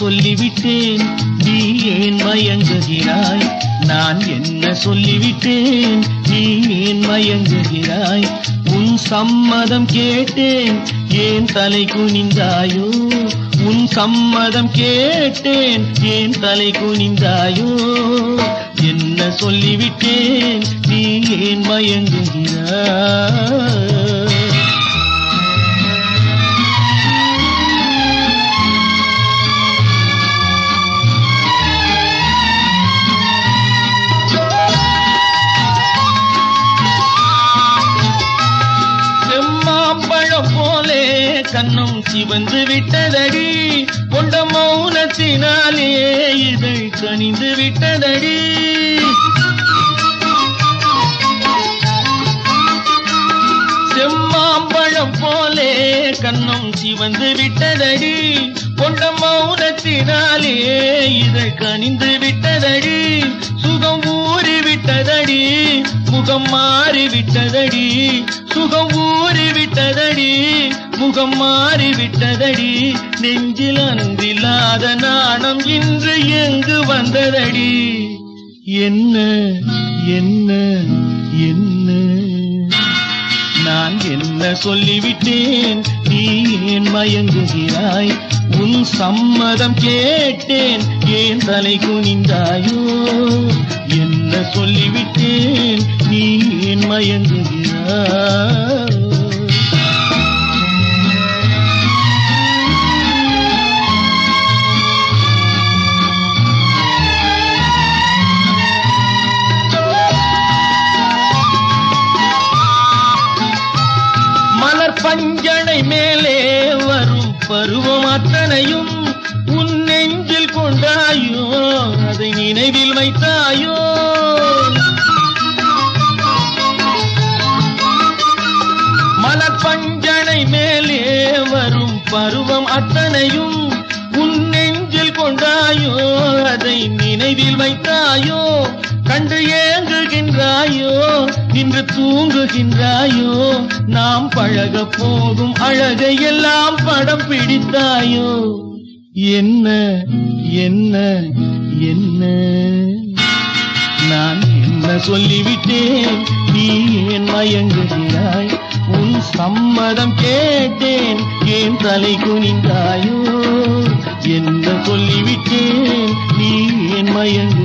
சொல்லிவிட்டேன். நீ ஏன் மயங்குகிறாய்? நான் என்ன சொல்லிவிட்டேன்? நீ ஏன் மயங்குகிறாய்? உன் சம்மதம் கேட்டேன். ஏன் தலை குனிந்தாயோ? உன் சம்மதம் கேட்டேன். ஏன் தலை குனிந்தாயோ? என்ன சொல்லிவிட்டேன்? நீ ஏன் மயங்குகிறாய்? கண்ணும் சிவந்து விட்டதடி. கொண்ட மௌனத்தினாலே இதை கணிந்து விட்டதடி. செம்மாம்பழம் போலே கண்ணும் சிவந்து விட்டதடி. கொண்ட மௌனத்தினாலே இதை கணிந்து விட்டதடி. சுகம் விட்டதடி. முகம் மாறி விட்டதடி சுகம் ஊறி விட்டதடி முகம் மாறி விட்டதடி நெஞ்சில் அன்பில்லாத நாணம் இன்று எங்கு வந்ததடி? என்ன என்ன என்ன என்ன சொல்லிவிட்டேன்? நீ ஏன் மயங்குகிறாய்? உன் சம்மதம் கேட்டேன். ஏன் தலை குனிந்தாயோ? என்ன சொல்லிவிட்டேன்? நீ ஏன் மயங்குகிறாய்? மஞ்சளை மேலே வரும் பருவம் அத்தனையும் உன் நெஞ்சில் கொண்டாயோ அதை நினைவில் வைத்தாயோ? மலர் பஞ்சனை மேலே வரும் பருவம் அத்தனையும் உன் நெஞ்சில் கொண்டாயோ அதை நினைவில் வைத்தாயோ? கண்டு ஏங்குகின்றாயோ? இன்று தூங்குகின்றாயோ? நாம் பழக போகும் அழகை எல்லாம் படம் பிடித்தாயோ? என்ன என்ன என்ன? நான் என்ன சொல்லிவிட்டேன்? நீ ஏன் மயங்குகிறாய்? உன் சம்மதம் கேட்டேன். ஏன் தலை குனிந்தாயோ? என்ன சொல்லிவிட்டேன்? நீ ஏன் மயங்கு